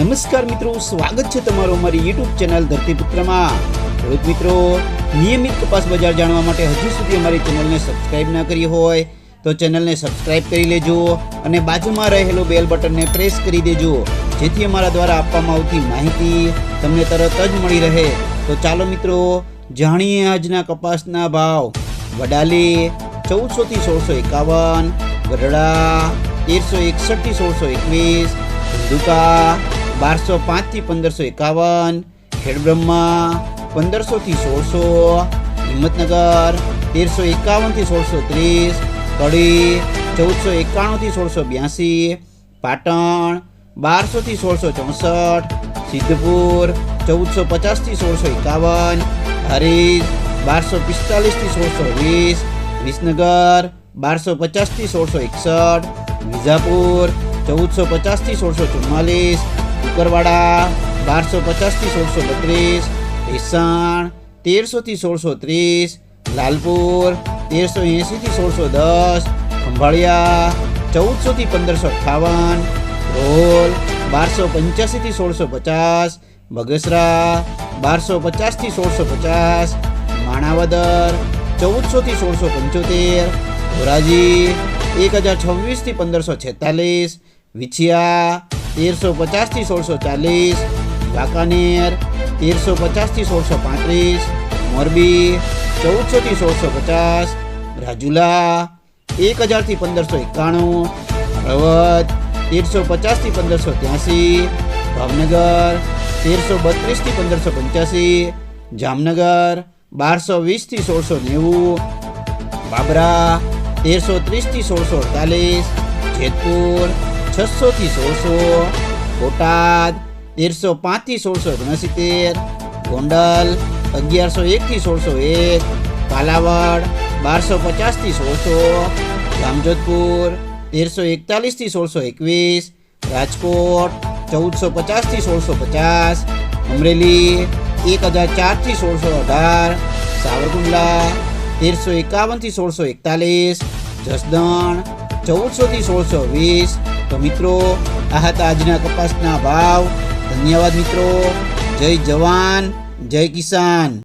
નમસ્કાર મિત્રો, સ્વાગત છે તમારું અમારી યુટ્યુબ ચેનલ ધરતીપુત્રમાં ખેડૂત મિત્રો, નિયમિત કપાસ બજાર જાણવા માટે હજુ સુધી અમારી ચેનલને સબસ્ક્રાઇબ ન કરી હોય, તો ચેનલને સબસ્ક્રાઇબ કરી લેજો અને બાજુમાં રહેલો બેલ બટનને પ્રેસ કરી દેજો, જેથી અમારા દ્વારા આપવામાં આવતી માહિતી તમને તરત જ મળી રહે. તો ચાલો મિત્રો, જાણીએ આજના કપાસના ભાવ. વડાલી ચૌદસોથી સોળસો એકાવન ગઢડા તેરસો એકસઠથી સોળસો એકવીસ ધંધુકા બારસો પાંચથી પંદરસો એકાવન, ખેડબ્રહ્મા પંદરસોથી સોળસો, હિંમતનગર તેરસો એકાવનથી સોળસો ત્રીસ, કડી ચૌદસો એકાણુંથી સોળસો બ્યાસી, પાટણ બારસોથી સોળસો ચોસઠ, સિદ્ધપુર ચૌદસો પચાસથી સોળસો એકાવન હરીજ બારસો પિસ્તાલીસથી સોળસો વીસ, વિસનગર બારસો પચાસથી સોળસો એકસઠ, વિજાપુર ચૌદસો પચાસથી સોળસો ચુમ્માલીસ કુકરવાડા બારસો પચાસથી સોળસો બત્રીસ ભેસાણ તેરસો થી સોળસો ત્રીસ, લાલપુર તેરસો એંસી થી સોળસો દસ, ખંભાળિયા ચૌદસો થી પંદરસો અઠાવન રોલ બારસો પંચ્યાસી થી સોળસો પચાસ, બગસરા બારસો પચાસથી સોળસો પચાસ, માણાવદર ચૌદસો થી સોળસો પંચોતેર, ધોરાજી એક હજાર છવ્વીસથી પંદરસો છેતાલીસ, વિછિયા તેરસો પચાસથી સોળસો ચાલીસ, વાંકાનેર, તેરસો પચાસથી સોળસો પાંત્રીસ, મોરબી, ચૌદસોથી સોળસો પચાસ, રાજુલા, એક હજારથી પંદરસો એકાણું, હળવદ, તેરસો પચાસથી પંદરસો ત્યાંસી, ભાવનગર, તેરસો બત્રીસથી પંદરસો પંચ્યાસી, જામનગર, બારસો વીસથી સોળસો નેવું, બાબરા, તેરસો ત્રીસથી સોળસો અડતાલીસ, જેતપુર છસો થી સોળસો, બોટાદ તેરસો પાંચથી સોળસો ઓગણસિત્તેર, ગોંડલ અગિયારસો એક થી સોળસો એક કાલાવડ બારસો પચાસથી સોળસો રામજોધપુર તેરસો એકતાલીસથી સોળસો એકવીસ, રાજકોટ ચૌદસો પચાસથી સોળસો પચાસ, અમરેલી એક હજાર ચારથી સોળસો અઢાર, સાવરકુંડલા તેરસો એકાવનથી સોળસો એકતાલીસ, જસદણ ચૌદસો થી સોળસો વીસ તો મિત્રો આ હતા આજના કપાસના ભાવ. ધન્યવાદ મિત્રો. જય જવાન જય કિસાન.